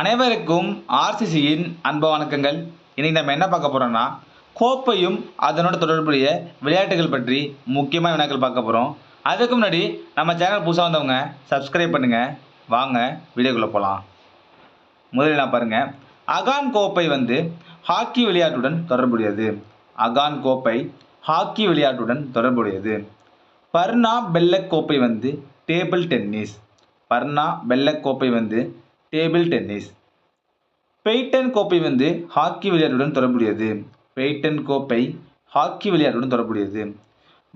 அனைவருக்கும் ஆர்சிசியின் அன்ப வணக்கங்கள். இன்றைக்கி நம்ம என்ன பார்க்க போகிறோன்னா கோப்பையும் அதனோட தொடர்புடைய விளையாட்டுகள் பற்றி முக்கியமான வினாக்கள் பார்க்க போகிறோம் அதுக்கு முன்னாடி நம்ம சேனல் புதுசாக வந்தவங்க சப்ஸ்கிரைப் பண்ணுங்கள் வாங்க வீடியோக்குள்ளே போகலாம் முதலில் நான் பாருங்க. அகான் கோப்பை வந்து ஹாக்கி விளையாட்டுடன் தொடர்புடையது. அகான் கோப்பை ஹாக்கி விளையாட்டுடன் தொடர்புடையது. பர்னா பெல்லக் கோப்பை வந்து டேபிள் டென்னிஸ். பர்னா பெல்லக் கோப்பை வந்து டேபிள் டென்னிஸ். பெய்டன் கோப்பை வந்து ஹாக்கி விளையாட்டுடன் தொடர்புடையது. பெய்டன் கோப்பை ஹாக்கி விளையாட்டுடன் தொடர்புடையது.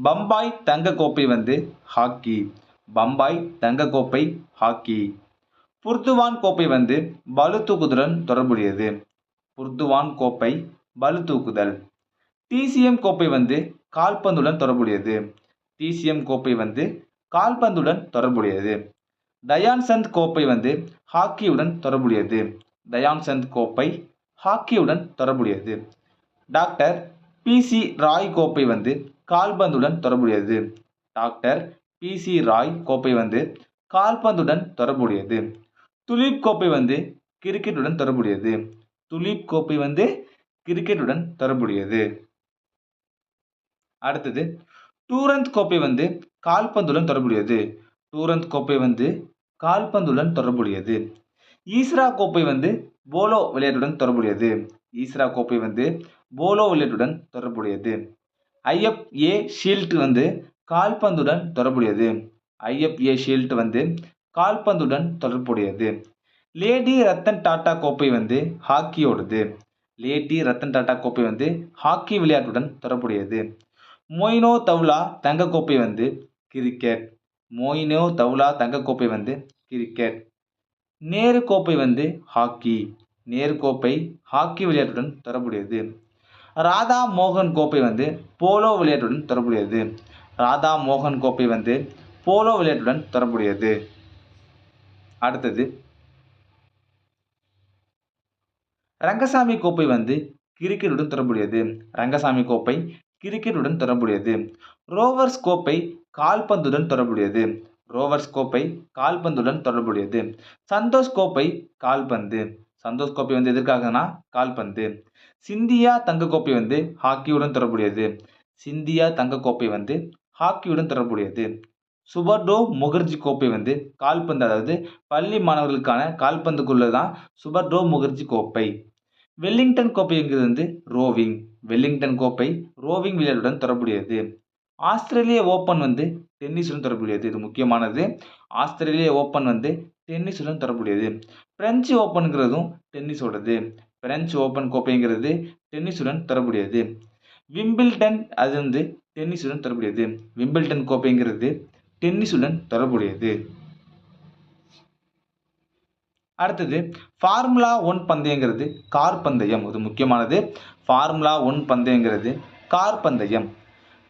பம்பாய் தங்க கோப்பை வந்து ஹாக்கி. பம்பாய் தங்க கோப்பை ஹாக்கி. புர்துவான் கோப்பை வந்து பளு தூக்குதலுடன் தொடர்புடையது. புர்துவான் கோப்பை பளு தூக்குதல். டிசிஎம் கோப்பை வந்து கால்பந்துடன் தொடர்புடையது. டிசிஎம் கோப்பை வந்து கால்பந்துடன் தொடர்புடையது. தயான் சந்த் கோப்பை வந்து ஹாக்கியுடன் தொடர்புடையது. தயான் சந்த் கோப்பை ஹாக்கியுடன் தொடர்புடையது. டாக்டர் பிசி ராய் கோப்பை வந்து கால்பந்துடன் தொடர்புடையது. டாக்டர் பிசி ராய் கோப்பை வந்து கால்பந்துடன் தொடர்புடையது. துலீப் கோப்பை வந்து கிரிக்கெட்டுடன் தொடர்புடையது. துலீப் கோப்பை வந்து கிரிக்கெட்டுடன் தொடர்புடையது. அடுத்தது டூரந்த் கோப்பை வந்து கால்பந்துடன் தொடர்புடையது. டூரந்த் கோப்பை வந்து கால்பந்துடன் தொடர்புடையது. ஈஸ்ரா கோப்பை வந்து போலோ விளையாட்டுடன் தொடர்புடையது. ஈஸ்ரா கோப்பை வந்து போலோ விளையாட்டுடன் தொடர்புடையது. ஐஎஃப் ஏ ஷீல்ட் வந்து கால்பந்துடன் தொடர்புடையது. ஐஎஃப் ஏ ஷீல்ட் வந்து கால்பந்துடன் தொடர்புடையது. லேடி ரத்தன் டாட்டா கோப்பை வந்து ஹாக்கியோடது. லேடி ரத்தன் டாட்டா கோப்பை வந்து ஹாக்கி விளையாட்டுடன் தொடர்புடையது. மொய்னோ தவ்லா தங்க கோப்பை வந்து கிரிக்கெட். மோயினோ தவுலா தங்கக்கோப்பை வந்து கிரிக்கெட் நேரு கோப்பை வந்து ஹாக்கி நேரு கோப்பை ஹாக்கி விளையாட்டுடன் தொடர்புடையது. ராதா மோகன் கோப்பை வந்து போலோ விளையாட்டுடன் தொடர்புடையது. ராதா மோகன் கோப்பை வந்து போலோ விளையாட்டுடன் தொடர்புடையது. அடுத்தது ரங்கசாமி கோப்பை வந்து கிரிக்கெட்டுடன் தொடர்புடையது. ரங்கசாமி கோப்பை கிரிக்கெட்டுடன் தொடர்புடையது. ரோவர்ஸ் கோப்பை கால்பந்துடன் தொடர்புடையது. ரோவர்ஸ் கோப்பை கால்பந்துடன் தொடர்புடையது. சந்தோஷ் கோப்பை கால்பந்து. சந்தோஷ் கோப்பை வந்து எதற்காகனா? கால்பந்து. சிந்தியா தங்க கோப்பை வந்து ஹாக்கியுடன் தொடர்புடையது. சிந்தியா தங்க கோப்பை வந்து ஹாக்கியுடன் தொடர்புடையது. சுபர்டோ முகர்ஜி கோப்பை வந்து கால்பந்து அதாவது பள்ளி மாணவர்களுக்கான கால்பந்துக்குள்ள தான் சுபர்டோ முகர்ஜி கோப்பை வெல்லிங்டன் கோப்பைங்கிறது வந்து ரோவிங். வெல்லிங்டன் கோப்பை ரோவிங் விளையாட்டுடன் தொடர்புடையது. ஆஸ்திரேலிய ஓப்பன் வந்து டென்னிஸுடன் தொடர்புடையது. இது முக்கியமானது. ஆஸ்திரேலிய ஓப்பன் வந்து டென்னிஸுடன் தொடர்புடையது. பிரெஞ்சு ஓப்பனுங்கிறதும் டென்னிஸோடது பிரெஞ்சு ஓப்பன் கோப்பைங்கிறது டென்னிஸுடன் தொடர்புடையது. விம்பிள்டன் அது வந்து டென்னிஸுடன் தொடர்புடையது. விம்பிள்டன் கோப்பைங்கிறது டென்னிஸுடன் தொடர்புடையது. அடுத்தது ஃபார்முலா ஒன் பந்தயங்கிறது கார் பந்தயம் இது முக்கியமானது. ஃபார்முலா ஒன் பந்தயங்கிறது கார் பந்தயம்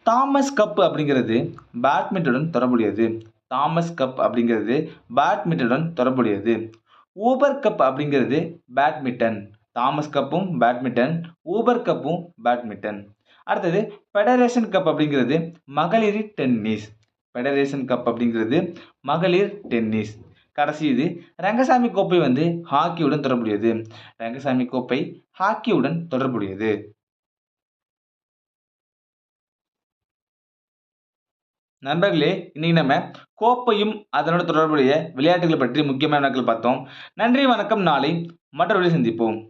தாமஸ் கப் அப்படிங்கிறது பேட்மிண்டனுடன் தொடர்புடையது. தாமஸ் கப் அப்படிங்கிறது பேட்மிண்டனுடன் தொடர்புடையது. ஊபர் கப் அப்படிங்கிறது பேட்மிண்டன். தாமஸ் கப்பும் பேட்மிண்டன் ஊபர் கப்பும் பேட்மிண்டன். அடுத்தது ஃபெடரேஷன் கப் அப்படிங்கிறது மகளிர் டென்னிஸ். ஃபெடரேஷன் கப் அப்படிங்கிறது மகளிர் டென்னிஸ். கடைசி இது ரங்கசாமி கோப்பை வந்து ஹாக்கியுடன் தொடர்புடையது. ரங்கசாமி கோப்பை ஹாக்கியுடன் தொடர்புடையது. நண்பர்களே இன்னைக்கு நம்ம கோப்பையும் அதனோட தொடர்புடைய விளையாட்டுகளை பற்றி முக்கியமான வினாக்கள் பார்த்தோம். நன்றி வணக்கம். நாளை மற்றவர்களை சந்திப்போம்.